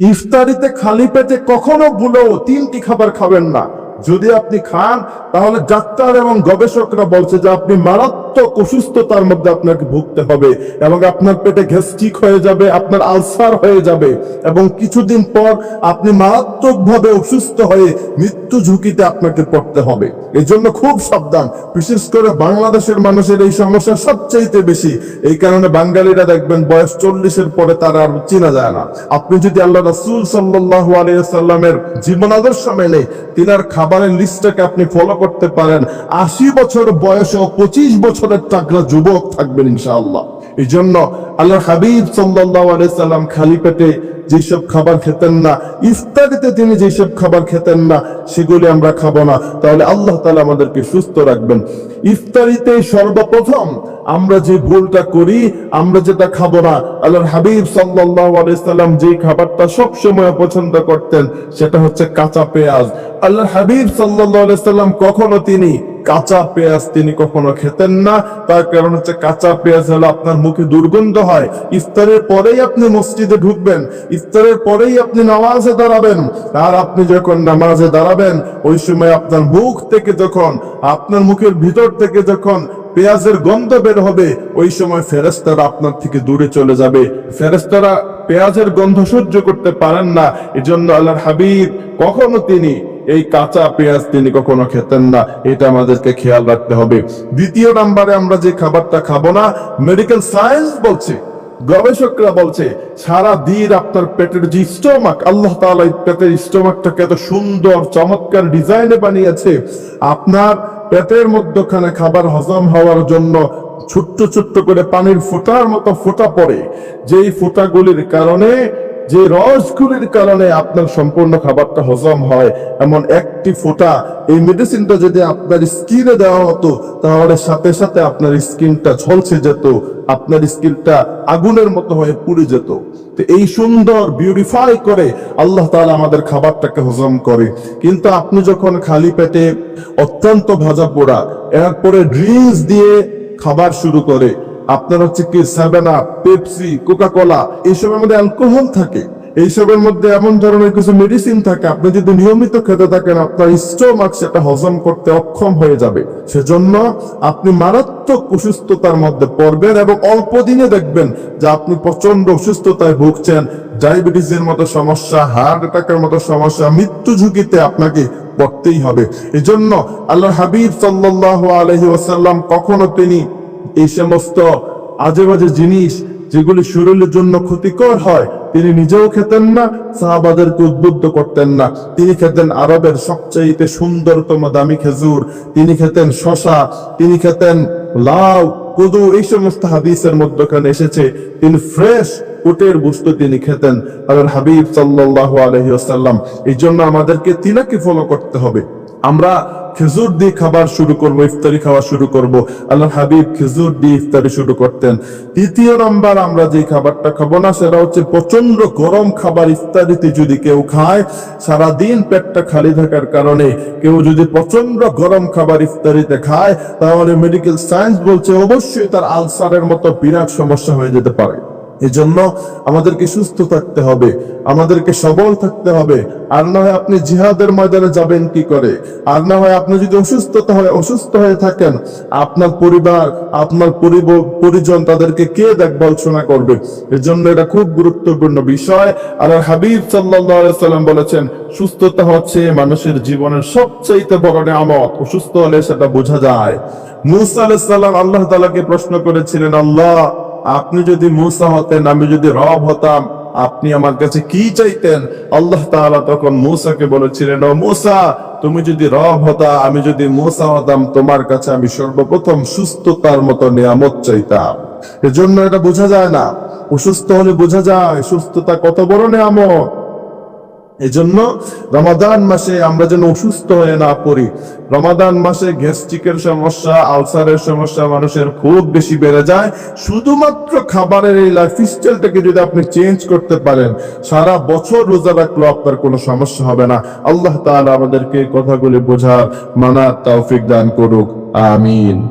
ইফতারিতে খালি পেটে কখনো ভুলেও তিনটি খাবার খাবেন না। যদি আপনি খান, তাহলে ডাক্তার এবং গবেষকরা বলছে যে আপনি মারাত্মক অসুস্থতার মধ্যে আপনাকে ভুগতে হবে এবং আপনার পেটে গ্যাস্ট্রিক হয়ে যাবে, আপনার আলসার হয়ে যাবে এবং কিছুদিন পর আপনি মারাত্মক ভাবে অসুস্থ হয়ে মৃত্যু ঝুঁকিতে আপনাকে পড়তে হবে। এই জন্য খুব সাবধান। বিশেষ করে বাংলাদেশের মানুষের এই সমস্যা সবচাইতে বেশি। এই কারণে বাঙালিরা দেখবেন বয়স চল্লিশের পরে তারা আর চেনা যায় না। আপনি যদি আল্লাহ রাসূল সাল্লাল্লাহু আলাইহি সাল্লামের জীবন আদর্শ মেনে তিনার খাবারের লিস্টটাকে আপনি ফলো করতে পারেন, আশি বছর বয়সে পঁচিশ বছরের টাকরা যুবক থাকবেন ইনশাআল্লাহ। এই জন্য আল্লাহ হাবিব সাল্লাম খালি পেটে যেসব খাবার খেতেন না, ইফতারিতে তিনি যেসব খাবার খেতেন না, সেগুলি আমরা খাব না। তাহলে আল্লাহ তাআলা আমাদেরকে সুস্থ রাখবেন। ইফতারিতে সর্বপ্রথম আমরা যে ভুলটা করি, আমরা যেটা খাব না, আল্লাহর হাবিব সাল্লাম যে খাবারটা সব সময় পছন্দ করতেন, সেটা হচ্ছে কাঁচা পেঁয়াজ। আল্লাহর হাবিব আলাইহি সাল্লাম কখনো তিনি কাঁচা পেঁয়াজ তিনি কখনো খেতেন না। তার কারণ হচ্ছে কাঁচা পেঁয়াজ হলো আপনার মুখে দুর্গন্ধ হয়। ইফতারের পরেই আপনি মসজিদে ঢুকবেন, ইফতারের পরেই আপনি নামাজে দাঁড়াবেন। আর আপনি যখন নামাজে দাঁড়াবেন, ওই সময় আপনার মুখ থেকে যখন, আপনার মুখের ভিতর থেকে যখন পেঁয়াজের গন্ধ বের হবে, ওই সময় ফেরেস্তারা আপনার থেকে দূরে চলে যাবে। ফেরেস্তারা পেঁয়াজের গন্ধ সহ্য করতে পারেন না। এজন্য আল্লাহর হাবিব কখনো তিনি এই কাঁচা পেঁয়াজ তিনি কখনো খেতেন না, এটা আমাদেরকে খেয়াল রাখতে হবে। দ্বিতীয় নাম্বারে আমরা যে খাবারটা খাব না মেডিকেল সায়েন্স বলছে, গবেষকরা বলছে, সারা দিন আপনার পেটের যে স্টোমাক আল্লাহ এই পেটের স্টোমাকটাকে এত সুন্দর, চমৎকার ডিজাইনে বানিয়েছে। আপনার পেটের মধ্যখানে খাবার হজম হওয়ার জন্য ছোট্ট ছোট্ট করে পানির ফোঁটার মতো ফোঁটা পড়ে। যেই ফোঁটাগুলির কারণে যে রসগুলির কারণে আপনার সম্পূর্ণ খাবারটা হজম হয়, এমন একটি ফোঁটা এই মেডিসিনটা যদি আপনার স্কিনে দেওয়া হতো, তাহলে সাথে সাথে আপনার স্কিনটা ঝলসে যেত, আপনার স্কিনটা আগুনের মতো হয়ে পুড়ে যেত। তো এই সুন্দর বিউটিফাই করে আল্লাহ তাআলা আমাদের খাবারটাকে হজম করে। কিন্তু আপনি যখন খালি পেটে অত্যন্ত ভাজা পোড়া, এরপরে ড্রিঙ্কস দিয়ে খাবার শুরু করে আপনার হচ্ছে কি আপ পেপসি কোকা কোলা এইসবের মধ্যে অ্যালকোহল থাকে। এইসবের মধ্যে এমন ধরনের কিছু মেডিসিন থাকে, আপনি যদি নিয়মিত খেতে থাকেন, আপনার স্টোমাক সেটা হজম করতে অক্ষম হয়ে যাবে। সেজন্য আপনি মারাত্মক অসুস্থতার মধ্যে পড়বেন এবং অল্প দিনে দেখবেন যে আপনি প্রচণ্ড অসুস্থতায় ভুগছেন। ডায়াবেটিসের মতো সমস্যা হার্ট অ্যাটাকের মতো সমস্যা, মৃত্যু ঝুঁকিতে আপনাকে পড়তেই হবে। এজন্য আল্লাহ হাবিব সাল্লাল্লাহু আলাইহি ওয়াসাল্লাম কখনো তিনি এই সমস্ত আজে বাজে জিনিস যেগুলি শরীরের জন্য ক্ষতিকর হয়, তিনি নিজেও খেতেন না, সাহাবাদেরকে উদ্বুদ্ধ করতেন না। তিনি খেতেন আরবের সবচাইতে সুন্দরতম দামি খেজুর, তিনি খেতেন শশা তিনি খেতেন লাউ, কদু, এই সমস্ত হাদিসের মধ্যখানে এসেছে, তিনি ফ্রেশ কোটের বস্তু তিনি খেতেন। আল্লাহর হাবিব সাল্লাল্লাহু আলাইহি ওয়াসাল্লাম এই জন্য আমাদেরকে তিনাকে ফলো করতে হবে। আমরা খেজুর দিয়ে খাবার শুরু করব, ইফতারি খাওয়া শুরু করব। আল্লাহ হাবিব খেজুর দিয়ে ইফতারি শুরু করতেন। তৃতীয় নাম্বার আমরা যে খাবারটা খাব না, সেটা হচ্ছে প্রচণ্ড গরম খাবার ইফতারিতে যদি কেউ খায় সারা দিন পেটটা খালি থাকার কারণে কেউ যদি প্রচণ্ড গরম খাবার ইফতারিতে খায়, তাহলে মেডিকেল সায়েন্স বলছে অবশ্যই তার আলসারের মতো বিরাট সমস্যা হয়ে যেতে পারে। এজন্য আমাদেরকে সুস্থ থাকতে হবে, আমাদেরকে সবল থাকতে হবে। আর না হয় আপনি জিহাদের ময়দানে যাবেন কি করে? আর না হয় আপনি যদি অসুস্থতা হয়, অসুস্থ হয়ে থাকেন, আপনার পরিবার, আপনার পরিজন তাদেরকে কে দেখভাল শোনা করবে? এজন্য এটা খুব গুরুত্বপূর্ণ বিষয়। আর হাবিব সাল্লাম বলেছেন, সুস্থতা হচ্ছে মানুষের জীবনের সবচাইতে বড় নিয়ামত। অসুস্থ হলে সেটা বোঝা যায়। মুসা আলাইহিস সালাম আল্লাহ তাআলাকে প্রশ্ন করেছিলেন, আল্লাহ আপনি যদি মুসা হতেন, আমি যদি রব হতাম, আপনি আমার কাছে কি চাইতেন? আল্লাহ তাআলা তখন মুসাকে বলেছিলেন, ও মুসা, তুমি যদি রব হতা, আমি যদি মুসা হতাম, তোমার কাছে আমি সর্বপ্রথম সুস্থতার মতো নিয়ামত চাইতাম। এজন্য এটা বোঝা যায় না। অসুস্থ হলে বোঝা যায়, সুস্থতা কত বড় নিয়ামত। এজন্য রমাদান মাসে আমরা যেন অসুস্থ হয়ে না পড়ি। রমাদান মাসে গ্যাস্ট্রিকের সমস্যা, আলসারের সমস্যা মানুষের খুব বেশি বেড়ে যায়। শুধুমাত্র খাবারের এই লাইফস্টাইলটাকে যদি আপনি চেঞ্জ করতে পারেন, সারা বছর রোজা রাখলেও আপনার কোনো সমস্যা হবে না। আল্লাহ তাআলা আমাদেরকে কথাগুলি বোঝার মানার তৌফিক দান করুক। আমিন।